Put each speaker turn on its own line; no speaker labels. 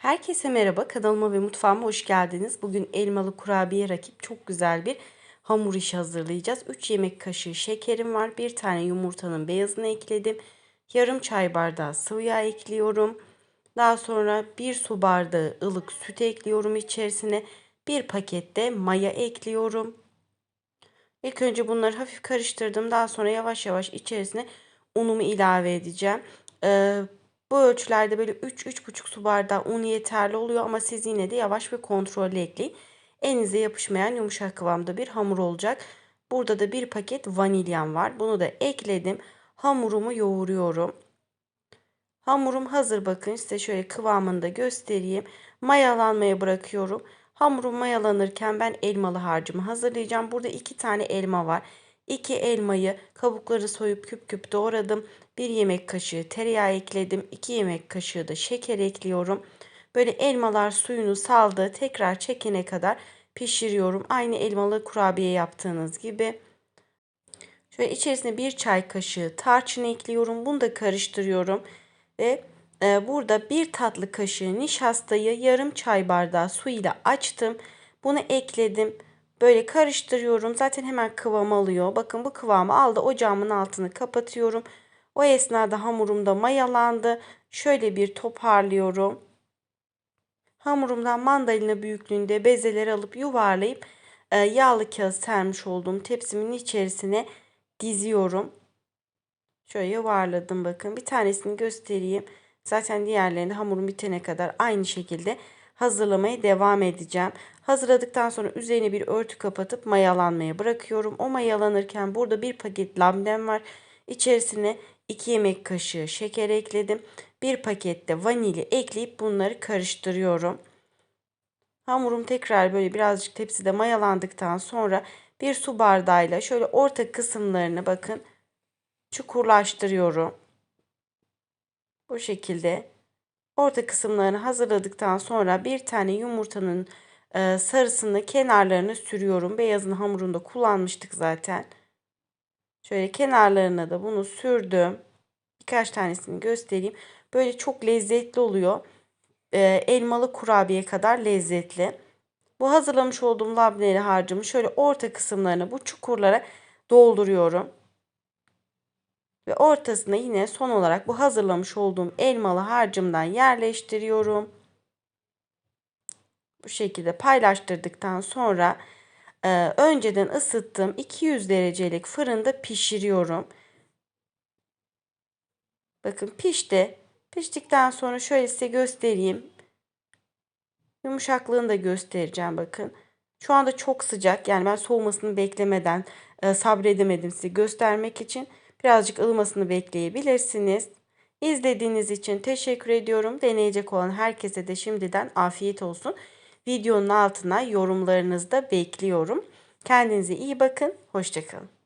Herkese merhaba, kanalıma ve mutfağıma hoş geldiniz. Bugün elmalı kurabiye rakip çok güzel bir hamur işi hazırlayacağız. 3 yemek kaşığı şekerim var. Bir tane yumurtanın beyazını ekledim. Yarım çay bardağı sıvı yağ ekliyorum. Daha sonra bir su bardağı ılık süt ekliyorum içerisine. Bir pakette maya ekliyorum. İlk önce bunları hafif karıştırdım. Daha sonra yavaş yavaş içerisine unumu ilave edeceğim. Ee, bu ölçülerde böyle 3-3,5 su bardağı un yeterli oluyor ama siz yine de yavaş ve kontrollü ekleyin. Elinize yapışmayan yumuşak kıvamda bir hamur olacak. Burada da bir paket vanilyam var. Bunu da ekledim. Hamurumu yoğuruyorum. Hamurum hazır bakın size şöyle kıvamını da göstereyim. Mayalanmaya bırakıyorum. Hamurum mayalanırken ben elmalı harcımı hazırlayacağım. Burada iki tane elma var. 2 elmayı kabukları soyup küp küp doğradım. 1 yemek kaşığı tereyağı ekledim. 2 yemek kaşığı da şeker ekliyorum. Böyle elmalar suyunu saldı. Tekrar çekene kadar pişiriyorum. Aynı elmalı kurabiye yaptığınız gibi. Şöyle içerisine bir çay kaşığı tarçın ekliyorum. Bunu da karıştırıyorum. Ve e, burada bir tatlı kaşığı nişastayı yarım çay bardağı su ile açtım. Bunu ekledim. Böyle karıştırıyorum. Zaten hemen kıvam alıyor. Bakın bu kıvamı aldı. Ocağımın altını kapatıyorum. O esnada hamurum da mayalandı. Şöyle bir toparlıyorum. Hamurumdan mandalina büyüklüğünde bezeleri alıp yuvarlayıp e, yağlı kağıt sermiş olduğum tepsimin içerisine diziyorum. Şöyle yuvarladım bakın. Bir tanesini göstereyim. Zaten diğerlerini hamurum bitene kadar aynı şekilde hazırlamaya devam edeceğim. Hazırladıktan sonra üzerine bir örtü kapatıp mayalanmaya bırakıyorum. O mayalanırken burada bir paket labnem var. İçerisine 2 yemek kaşığı şeker ekledim. Bir pakette vanilya ekleyip bunları karıştırıyorum. Hamurum tekrar böyle birazcık tepside mayalandıktan sonra bir su bardağıyla şöyle orta kısımlarını bakın çukurlaştırıyorum. Bu şekilde orta kısımlarını hazırladıktan sonra bir tane yumurtanın e, sarısını kenarlarını sürüyorum. Beyazın hamurunda kullanmıştık zaten. Şöyle kenarlarına da bunu sürdüm. Birkaç tanesini göstereyim. Böyle çok lezzetli oluyor. E, elmalı kurabiye kadar lezzetli. Bu hazırlamış olduğum labneli harcımı şöyle orta kısımlarını bu çukurlara dolduruyorum. Ve ortasına yine son olarak bu hazırlamış olduğum elmalı harcımdan yerleştiriyorum. Bu şekilde paylaştırdıktan sonra e, önceden ısıttığım 200 derecelik fırında pişiriyorum. Bakın pişti. Piştikten sonra şöyle size göstereyim. Yumuşaklığını da göstereceğim bakın. Şu anda çok sıcak. Yani ben soğumasını beklemeden e, sabredemedim size göstermek için. Birazcık ılımasını bekleyebilirsiniz. İzlediğiniz için teşekkür ediyorum. Deneyecek olan herkese de şimdiden afiyet olsun. Videonun altına yorumlarınızı da bekliyorum. Kendinize iyi bakın. Hoşçakalın.